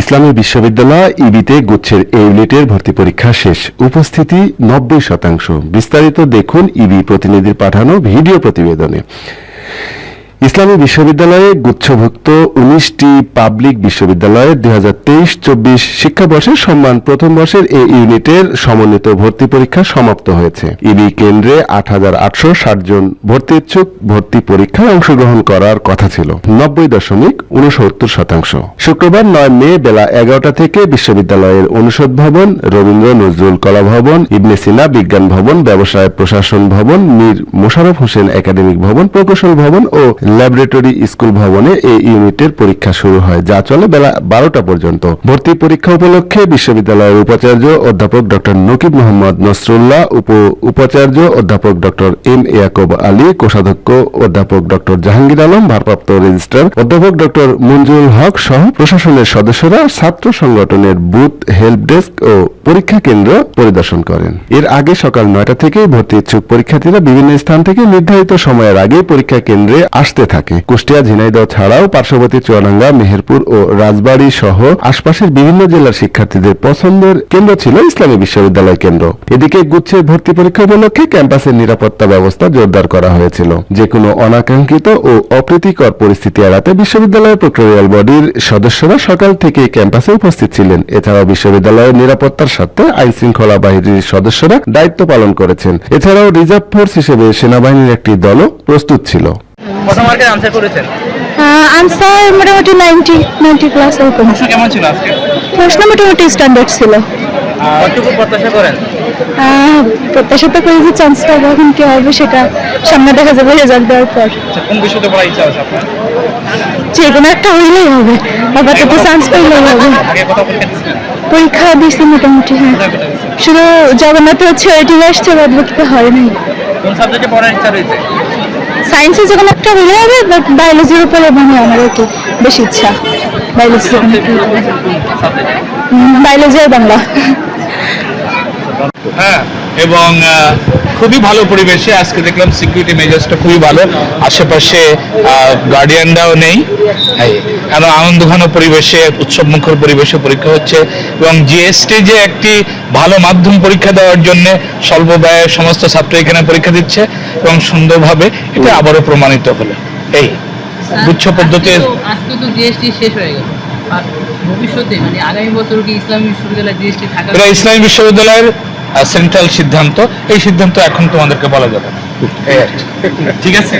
ইসলামী বিশ্ববিদ্যালয় ইবিতে গুচ্ছের এ ইউনিটের ভর্তি পরীক্ষা শেষ। উপস্থিতি নব্বই শতাংশ। বিস্তারিত দেখুন ইবি প্রতিনিধির পাঠানো ভিডিও প্রতিবেদনে। ইসলামী বিশ্ববিদ্যালয়ে গুচ্ছভুক্ত উনিশটি পাবলিক বিশ্ববিদ্যালয়ে দুই হাজার তেইশ চব্বিশ শিক্ষাবর্ষের সম্মান প্রথম বর্ষের এ ইউনিটের সমন্বিত ভর্তি পরীক্ষা সমাপ্ত হয়েছে। ইবি কেন্দ্রে আট হাজার আটশো ষাট জন ভর্তি ইচ্ছুক ভর্তি পরীক্ষায় অংশগ্রহণ করার কথা ছিল। নব্বই দশমিক উনসত্তর শতাংশ। শুক্রবার নয় মে বেলা এগারোটা থেকে বিশ্ববিদ্যালয়ের অনুষদ ভবন, রবীন্দ্র নজরুল কলা ভবন, ইবনে সিনা বিজ্ঞান ভবন, ব্যবসায় প্রশাসন ভবন, মীর মোশাররফ হোসেন একাডেমিক ভবন, প্রকৌশল ভবন ও ল্যাবরেটরি স্কুল ভবনে এই ইউনিটের পরীক্ষা শুরু হয়, যা চলে বেলা বারোটা পর্যন্ত। ভর্তি পরীক্ষা উপলক্ষে বিশ্ববিদ্যালয়ের উপাচার্য অধ্যাপক ডক্টর নকিব মোহাম্মদ নসরুল্লাহ, উপ উপাচার্য অধ্যাপক ডক্টর এম ইয়াকুব আলী, কোষাধ্যক্ষ অধ্যাপক ডক্টর জাহাঙ্গীর আলম, ভারপ্রাপ্ত রেজিস্ট্রার অধ্যাপক ডক্টর মঞ্জুরুল হক সহ প্রশাসনের সদস্যরা ছাত্র সংগঠনের বুথ হেল্প ডেস্ক ও পরীক্ষা কেন্দ্র পরিদর্শন করেন। এর আগে সকাল নয়টা থেকে ভর্তি ইচ্ছুক পরীক্ষার্থীরা বিভিন্ন স্থান থেকে নির্ধারিত সময়ের আগে পরীক্ষা কেন্দ্রে আসতে থাকে। কুষ্টিয়া, ঝিনাইদহ ছাড়াও পার্শ্ববর্তী চুয়াডাঙ্গা, মেহেরপুর ও রাজবাড়ী সহ আশপাশের বিভিন্ন জেলার শিক্ষার্থীদের পছন্দের কেন্দ্র ছিল ইসলামী বিশ্ববিদ্যালয় কেন্দ্র। এদিকে গুচ্ছের ভর্তি পরীক্ষা উপলক্ষে ক্যাম্পাসের নিরাপত্তা ব্যবস্থা জোরদার করা হয়েছিল। যে কোনো অনাকাঙ্ক্ষিত ও অপ্রীতিকর পরিস্থিতি এড়াতে বিশ্ববিদ্যালয়ের প্রক্টোরিয়াল বডির সদস্যরা সকাল থেকে ক্যাম্পাসে উপস্থিত ছিলেন। এছাড়াও বিশ্ববিদ্যালয়ের নিরাপত্তার সাথে আইন শৃঙ্খলা বাহিনীর সদস্যরা দায়িত্ব পালন করেছেন। এছাড়াও রিজার্ভ ফোর্স হিসেবে সেনাবাহিনীর একটি দলও প্রস্তুত ছিল। কত মার্কের আনসার করেছেন? আনসার মোটামুটি নাইনটি নাইনটি প্লাস এরকম প্রশ্ন কেমন ছিল আজকে? প্রশ্ন মোটামুটি স্ট্যান্ডার্ড ছিল। কতটুকু প্রত্যাশা করেন? প্রত্যাশা তো করি যে চান্স পাবো এখন কি হবে সেটা সামনে দেখা যাবে রেজাল্ট দেওয়ার পর। আচ্ছা কোন বিষয়তে পড়ার ইচ্ছা আছে আপনার? যে কোনো একটা হইলেই হবে আপাতত চান্স পেলেই হবে। আগে পরীক্ষা দিছি মোটামুটি হ্যাঁ? শুধু জগন্নাথ হচ্ছে ওইটি আসছে বাদ বাকিতে হয়নি কোন সাবজেক্টে পড়ার ইচ্ছা রয়েছে? সায়েন্সে যখন একটা হয়ে যাবে বাট বায়োলজির উপরে মানে আমার একটু বেশি ইচ্ছা। বায়োলজি বায়োলজি আর বাংলা। হ্যাঁ এবং খুবই ভালো পরিবেশে আজকে দেখলাম সিকিউরিটি মেজার্সটা খুবই ভালো। আশেপাশে গার্ডিয়ানরাও নেই। এত আনন্দ ঘন পরিবেশে উৎসব মুখর পরিবেশে পরীক্ষা হচ্ছে এবং জিএসটি যে একটি ভালো মাধ্যম পরীক্ষা দেওয়ার জন্য স্বল্প ব্যয়ে সমস্ত ছাত্র এখানে পরীক্ষা দিচ্ছে এবং সুন্দরভাবে এটা আবারও প্রমাণিত হলো। এই গুচ্ছ পদ্ধতির আজকে তো জিএসটি শেষ হয়ে গেল। ভবিষ্যতে মানে আগামী বছর কি ইসলামী বিশ্ববিদ্যালয়ে জিএসটি থাকা ইসলামী বিশ্ববিদ্যালয়ের সেন্ট্রাল সিদ্ধান্ত এই সিদ্ধান্ত এখন তোমাদেরকে বলা যাবে। ঠিক আছে